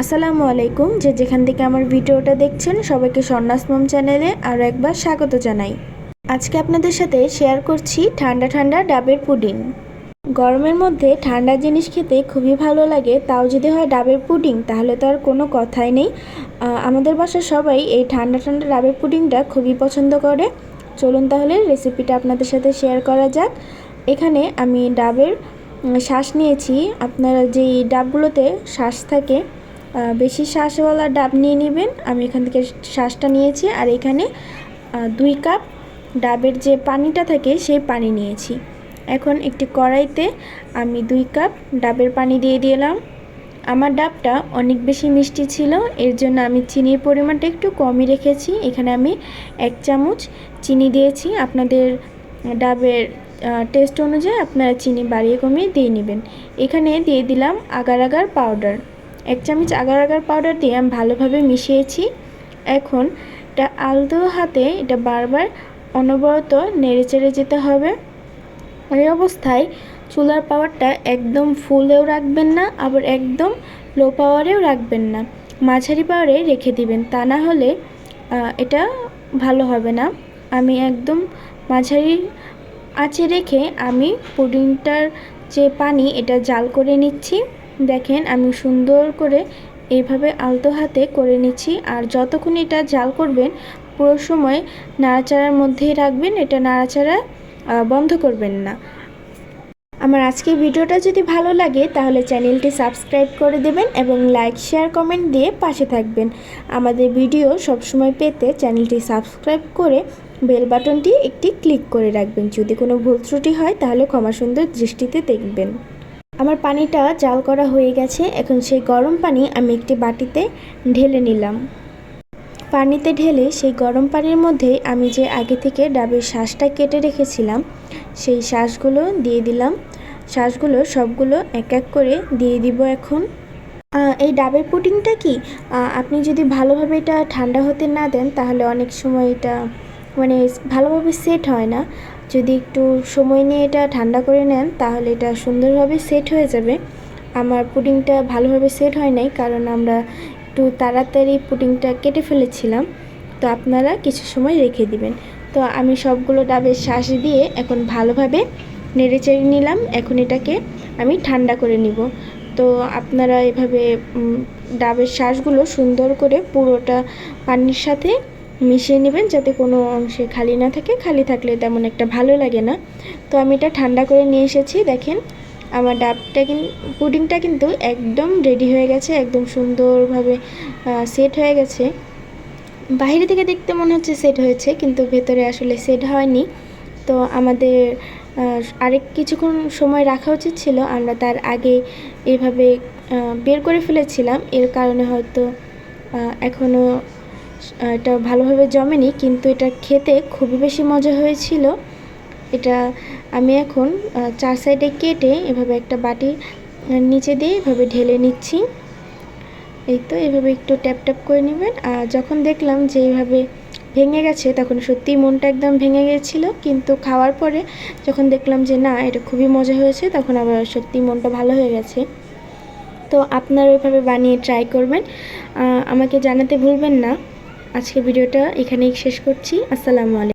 আসসালামু আলাইকুম। যে যেখান থেকে আমার ভিডিওটা দেখছেন, সবাইকে সন্ন্যাস চ্যানেলে আরও একবার স্বাগত জানাই। আজকে আপনাদের সাথে শেয়ার করছি ঠান্ডা ঠান্ডা ডাবের পুডিং। গরমের মধ্যে ঠান্ডা জিনিস খেতে খুবই ভালো লাগে, তাও যদি হয় ডাবের পুডিং, তাহলে তো আর কোনো কথাই নেই। আমাদের বাসার সবাই এই ঠান্ডা ঠান্ডা ডাবের পুডিংটা খুবই পছন্দ করে। চলুন তাহলে রেসিপিটা আপনাদের সাথে শেয়ার করা যাক। এখানে আমি ডাবের শ্বাস নিয়েছি। আপনারা যেই ডাবগুলোতে শ্বাস থাকে বেশি শ্বাসওয়ালা ডাব নিয়ে নেবেন। আমি এখান থেকে শ্বাসটা নিয়েছি আর এখানে দুই কাপ ডাবের যে পানিটা থাকে সেই পানি নিয়েছি। এখন একটি কড়াইতে আমি দুই কাপ ডাবের পানি দিয়ে দিলাম। আমার ডাবটা অনেক বেশি মিষ্টি ছিল, এর জন্য আমি চিনির পরিমাণটা একটু কমই রেখেছি। এখানে আমি এক চামচ চিনি দিয়েছি। আপনাদের ডাবের টেস্ট অনুযায়ী আপনারা চিনি বাড়িয়ে কমিয়ে দিয়ে নেবেন। এখানে দিয়ে দিলাম আগার আগার পাউডার এক চামচ আগার আগার পাউডার দিয়ে আমি ভালোভাবে মিশিয়েছি। এখন এটা আলতো হাতে এটা বারবার অনবরত নেড়ে চেড়ে যেতে হবে। এই অবস্থায় চুলার পাওয়ারটা একদম ফুলেও রাখবেন না, আবার একদম লো পাওয়ারেও রাখবেন না। মাঝারি পাওয়ারে রেখে দিবেন, তা না হলে এটা ভালো হবে না। আমি একদম মাঝারি আঁচে রেখে আমি পুডিংটার যে পানি এটা জাল করে নিচ্ছি। দেখেন, আমি সুন্দর করে এইভাবে আলতো হাতে করে নিচ্ছি। আর যতক্ষণ এটা জাল করবেন, পুরো সময় নাড়াচাড়ার মধ্যেই রাখবেন, এটা নাড়াচাড়া বন্ধ করবেন না। আমার আজকের ভিডিওটা যদি ভালো লাগে, তাহলে চ্যানেলটি সাবস্ক্রাইব করে দেবেন এবং লাইক, শেয়ার, কমেন্ট দিয়ে পাশে থাকবেন। আমাদের ভিডিও সবসময় পেতে চ্যানেলটি সাবস্ক্রাইব করে বেল বাটনটি একটি ক্লিক করে রাখবেন। যদি কোনো ভুল ত্রুটি হয়, তাহলে ক্ষমা সুন্দর দৃষ্টিতে দেখবেন। আমার পানিটা জাল করা হয়ে গেছে। এখন সেই গরম পানি আমি একটি বাটিতে ঢেলে নিলাম। পানিতে ঢেলে সেই গরম পানির মধ্যে আমি যে আগে থেকে ডাবের শ্বাসটা কেটে রেখেছিলাম, সেই শ্বাসগুলো দিয়ে দিলাম। শ্বাসগুলো সবগুলো এক এক করে দিয়ে দিব এখন। এই ডাবের পুডিংটা কি? আপনি যদি ভালোভাবে এটা ঠান্ডা হতে না দেন, তাহলে অনেক সময় এটা মানে ভালোভাবে সেট হয় না। যদি একটু সময় নিয়ে এটা ঠান্ডা করে নেন, তাহলে এটা সুন্দরভাবে সেট হয়ে যাবে। আমার পুডিংটা ভালোভাবে সেট হয় নাই, কারণ আমরা একটু তাড়াতাড়ি পুডিংটা কেটে ফেলেছিলাম। তো আপনারা কিছু সময় রেখে দিবেন। তো আমি সবগুলো ডাবের শ্বাস দিয়ে এখন ভালোভাবে নেড়ে চেড়ে নিলাম। এখন এটাকে আমি ঠান্ডা করে নিব। তো আপনারা এভাবে ডাবের শ্বাসগুলো সুন্দর করে পুরোটা পানির সাথে মিশিয়ে নেবেন যাতে কোনো অংশে খালি না থাকে। খালি থাকলে তেমন একটা ভালো লাগে না। তো আমি এটা ঠান্ডা করে নিয়ে এসেছি, দেখেন। আমার ডাবটা কিন্তু পুডিংটা কিন্তু একদম রেডি হয়ে গেছে, একদম সুন্দরভাবে সেট হয়ে গেছে। বাইরে থেকে দেখতে মনে হচ্ছে সেট হয়েছে, কিন্তু ভেতরে আসলে সেট হয়নি। তো আমাদের আরেক কিছুক্ষণ সময় রাখা উচিত ছিল, আমরা তার আগে এভাবে বের করে ফেলেছিলাম। এর কারণে হয়তো এখনও এটা ভালোভাবে জমেনি, কিন্তু এটা খেতে খুবই বেশি মজা হয়েছিল। এটা আমি এখন চার সাইডে কেটে এভাবে একটা বাটি নিচে দিয়ে এভাবে ঢেলে নিচ্ছি। এই তো, এভাবে একটু ট্যাপ ট্যাপ করে নেবেন। আর যখন দেখলাম যে এইভাবে ভেঙে গেছে, তখন সত্যিই মনটা একদম ভেঙে গেছিল। কিন্তু খাওয়ার পরে যখন দেখলাম যে না, এটা খুবই মজা হয়েছে, তখন আবার সত্যি মনটা ভালো হয়ে গেছে। তো আপনারা ওইভাবে বানিয়ে ট্রাই করবেন। আমাকে জানাতে ভুলবেন না। আজকে ভিডিওটা এখানেই শেষ করছি। আসসালামু আলাইকুম।